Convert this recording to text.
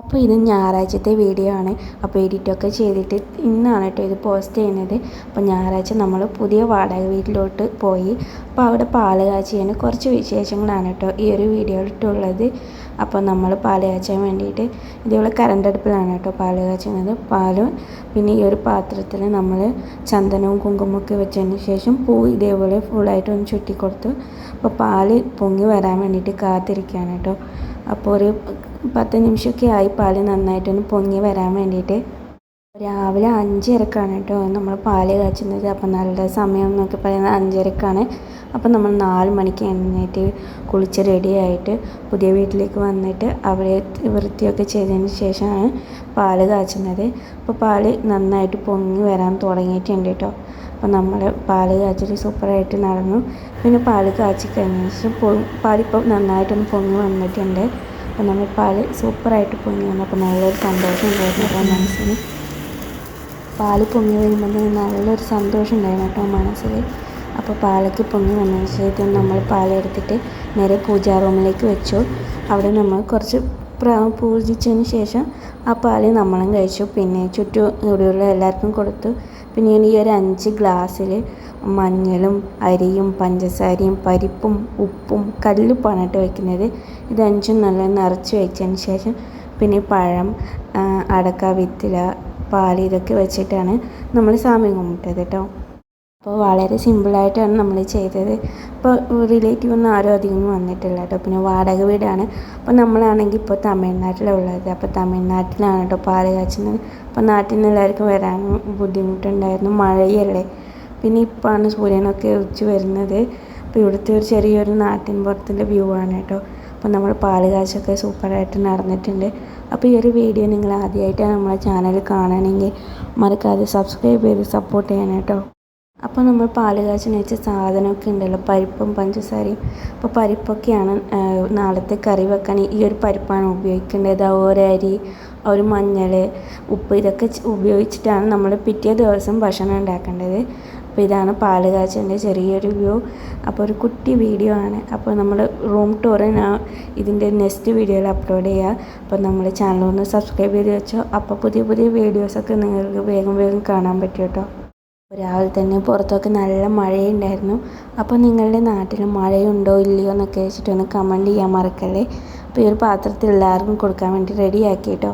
അപ്പോൾ ഇത് ഞായറാഴ്ചത്തെ വീഡിയോ ആണ്. അപ്പോൾ എഡിറ്റൊക്കെ ചെയ്തിട്ട് ഇന്നാണ് കേട്ടോ ഇത് പോസ്റ്റ് ചെയ്യുന്നത്. അപ്പോൾ ഞായറാഴ്ച നമ്മൾ പുതിയ വാടക വീട്ടിലോട്ട് പോയി. അപ്പോൾ അവിടെ പാൽ കാച്ചിയാണ് കുറച്ച് വിശേഷങ്ങളാണ് കേട്ടോ ഈ ഒരു വീഡിയോയിലിട്ടുള്ളത്. അപ്പോൾ നമ്മൾ പാൽ കാച്ചാൻ വേണ്ടിയിട്ട് ഇതേപോലെ കറണ്ട് അടുപ്പിലാണ് കേട്ടോ പാൽ കാച്ചുന്നത് പാലും പിന്നെ ഈ ഒരു പാത്രത്തിൽ നമ്മൾ ചന്ദനവും കുങ്കുമൊക്കെ വെച്ചതിന് ശേഷം പൂ ഇതേപോലെ ഫുള്ളായിട്ട് ഒന്ന് ചുറ്റിക്കൊടുത്തു അപ്പോൾ പാൽ പൊങ്ങി വരാൻ വേണ്ടിയിട്ട് കാത്തിരിക്കുകയാണ് കേട്ടോ. അപ്പോൾ ഒരു പത്ത് നിമിഷമൊക്കെ ആയി പാൽ നന്നായിട്ടൊന്ന് പൊങ്ങി വരാൻ വേണ്ടിയിട്ട്. രാവിലെ അഞ്ചരക്കാണ് കേട്ടോ നമ്മൾ പാൽ കാച്ചുന്നത്. അപ്പം നല്ല സമയം എന്നൊക്കെ പറയുന്നത് അഞ്ചരക്കാണ്. അപ്പം നമ്മൾ നാല് മണിക്ക് എഴുന്നേറ്റ് കുളിച്ച് റെഡിയായിട്ട് പുതിയ വീട്ടിലേക്ക് വന്നിട്ട് അവിടെ വൃത്തിയൊക്കെ ചെയ്തതിന് ശേഷമാണ് പാൽ കാച്ചുന്നത്. അപ്പോൾ പാൽ നന്നായിട്ട് പൊങ്ങി വരാൻ തുടങ്ങിയിട്ടുണ്ട് കേട്ടോ. അപ്പോൾ നമ്മൾ പാൽ കാച്ചൽ സൂപ്പറായിട്ട് നടന്നു. പിന്നെ പാൽ കാച്ചി കഴിഞ്ഞ ശേഷം പാലിപ്പോൾ നന്നായിട്ടൊന്ന് പൊങ്ങി വന്നിട്ടുണ്ട്. അപ്പോൾ നമ്മൾ പാൽ സൂപ്പറായിട്ട് പൊങ്ങി വന്നപ്പോൾ നല്ലൊരു സന്തോഷം ഉണ്ടായിരുന്നു കേട്ടോ മനസ്സിന്. പാൽ പൊങ്ങി വരുമ്പോൾ നല്ലൊരു സന്തോഷം ഉണ്ടായിരുന്നു കേട്ടോ മനസ്സിൽ അപ്പോൾ പാലയ്ക്ക് പൊങ്ങി വന്നതിന് ശേഷം നമ്മൾ പാലെടുത്തിട്ട് നേരെ പൂജാ റൂമിലേക്ക് വെച്ചു. അവിടെ നമ്മൾ കുറച്ച് പൂജിച്ചതിന് ശേഷം ആ പാൽ നമ്മളും കഴിച്ചു. പിന്നെ ചുറ്റും ഇവിടെയുള്ള എല്ലാവർക്കും കൊടുത്തു. പിന്നെ ഈ ഒരു അഞ്ച് ഗ്ലാസ്സിൽ മഞ്ഞളും അരിയും പഞ്ചസാരയും പരിപ്പും ഉപ്പും കല്ലുപ്പാണ് കേട്ടോ വയ്ക്കുന്നത് ഇത് അഞ്ചും നല്ല നിറച്ച് വെച്ചതിന് ശേഷം പിന്നെ പഴം അടക്ക വിത്തില പാൽ ഇതൊക്കെ വെച്ചിട്ടാണ് നമ്മൾ സാമ്യം കുമ്പിട്ടത് കേട്ടോ. അപ്പോൾ വളരെ സിമ്പിളായിട്ടാണ് നമ്മൾ ചെയ്തത്. ഇപ്പോൾ റിലേറ്റീവ് ഒന്നും ആരും അധികം വന്നിട്ടില്ല കേട്ടോ. പിന്നെ വാടക വീടാണ്. അപ്പോൾ നമ്മളാണെങ്കിൽ ഇപ്പോൾ തമിഴ്നാട്ടിലുള്ളത്. അപ്പോൾ തമിഴ്നാട്ടിലാണ് കേട്ടോ പാൽ കാച്ചുന്നത്. അപ്പോൾ നാട്ടിൽ നിന്ന് എല്ലാവർക്കും വരാൻ ബുദ്ധിമുട്ടുണ്ടായിരുന്നു. മഴയല്ലേ. പിന്നെ ഇപ്പോഴാണ് സൂര്യനൊക്കെ ഉച്ച വരുന്നത്. അപ്പോൾ ഇവിടുത്തെ ഒരു ചെറിയൊരു നാട്ടിൻ പുറത്തിന്റെ വ്യൂ ആണ് കേട്ടോ. അപ്പോൾ നമ്മൾ പാൽ കാച്ചൊക്കെ സൂപ്പറായിട്ട് നടന്നിട്ടുണ്ട്. അപ്പോൾ ഈ ഒരു വീഡിയോ നിങ്ങൾ ആദ്യമായിട്ടാണ് നമ്മളെ ചാനൽ കാണണമെങ്കിൽ മറക്കാതെ സബ്സ്ക്രൈബ് ചെയ്ത് സപ്പോർട്ട് ചെയ്യണം കേട്ടോ. അപ്പോൾ നമ്മൾ പാൽ കാച്ചിന് വെച്ച സാധനമൊക്കെ ഉണ്ടല്ലോ. പരിപ്പും പഞ്ചസാരയും. അപ്പോൾ പരിപ്പൊക്കെയാണ് നാളത്തെ കറി വെക്കാൻ ഈ ഒരു പരിപ്പാണ് ഉപയോഗിക്കേണ്ടത്. ഒരു അരി ഒരു മഞ്ഞൾ ഉപ്പ് ഇതൊക്കെ ഉപയോഗിച്ചിട്ടാണ് നമ്മൾ പിറ്റേ ദിവസം ഭക്ഷണം ഉണ്ടാക്കേണ്ടത്. അപ്പോൾ ഇതാണ് പാൽ കാച്ചന്റെ ചെറിയൊരു വ്യൂ. അപ്പോൾ ഒരു കുട്ടി വീഡിയോ ആണ്. അപ്പോൾ നമ്മൾ റൂം ടൂർ ഞാൻ ഇതിന്റെ നെക്സ്റ്റ് വീഡിയോയിൽ അപ്ലോഡ് ചെയ്യുക അപ്പോൾ നമ്മൾ ചാനൽ ഒന്ന് സബ്സ്ക്രൈബ് ചെയ്ത് വെച്ചോ. അപ്പോൾ പുതിയ പുതിയ വീഡിയോസൊക്കെ നിങ്ങൾക്ക് വേഗം വേഗം കാണാൻ പറ്റും കേട്ടോ. രാവിലെ തന്നെ പുറത്തൊക്കെ നല്ല മഴയുണ്ടായിരുന്നു. അപ്പോൾ നിങ്ങളുടെ നാട്ടിൽ മഴയുണ്ടോ ഇല്ലയോ എന്നൊക്കെ വെച്ചിട്ടൊന്ന് കമന്റ് ചെയ്യാൻ മറക്കല്ലേ. അപ്പോൾ ഈ ഒരു പാത്രത്തിൽ എല്ലാവർക്കും കൊടുക്കാൻ വേണ്ടി റെഡിയാക്കി കേട്ടോ